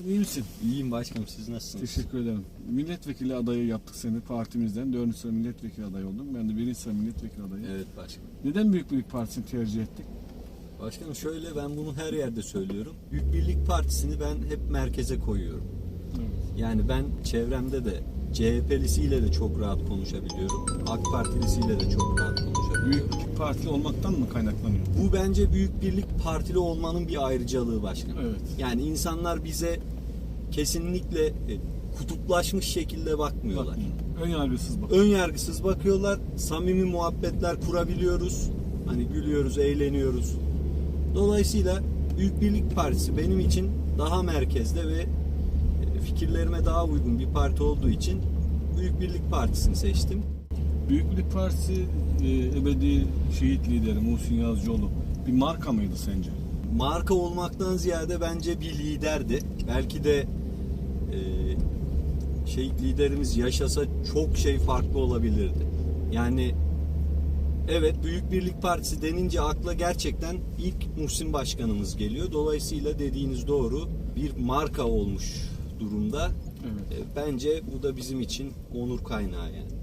Nasılsın iyi misin? İyiyim başkanım siz nasılsınız? Teşekkür ederim. Milletvekili adayı yaptık seni partimizden. Dördüncü sıra milletvekili adayı oldum. Ben de birinci sıra milletvekili adayı. Evet başkanım. Neden Büyük Birlik Partisi'ni tercih ettik? Başkanım şöyle ben bunu her yerde söylüyorum. Büyük Birlik Partisi'ni ben hep merkeze koyuyorum. Yani ben çevremde de CHP'lisiyle de çok rahat konuşabiliyorum. AK Partilisiyle de çok rahat konuşabiliyorum. Büyük Birlik Partili olmaktan mı kaynaklanıyor? Bu bence Büyük Birlik Partili olmanın bir ayrıcalığı başkanım. Evet. Yani insanlar bize kesinlikle e, kutuplaşmış şekilde bakmıyorlar. Bakmıyor. Ön yargısız bak. ön yargısız bakıyorlar. Samimi muhabbetler kurabiliyoruz. Hani gülüyoruz, eğleniyoruz. Dolayısıyla Büyük Birlik Partisi benim için daha merkezde ve fikirlerime daha uygun bir parti olduğu için Büyük Birlik Partisi'ni seçtim. Büyük Birlik Partisi e, ebedi şehit lideri Muhsin Yazıcıoğlu bir marka mıydı sence? Marka olmaktan ziyade bence bir liderdi. Belki de e, şehit liderimiz yaşasa çok şey farklı olabilirdi. Yani evet Büyük Birlik Partisi denince akla gerçekten ilk Muhsin Başkanımız geliyor. Dolayısıyla dediğiniz doğru bir marka olmuş durumda. Evet. E, bence bu da bizim için onur kaynağı yani.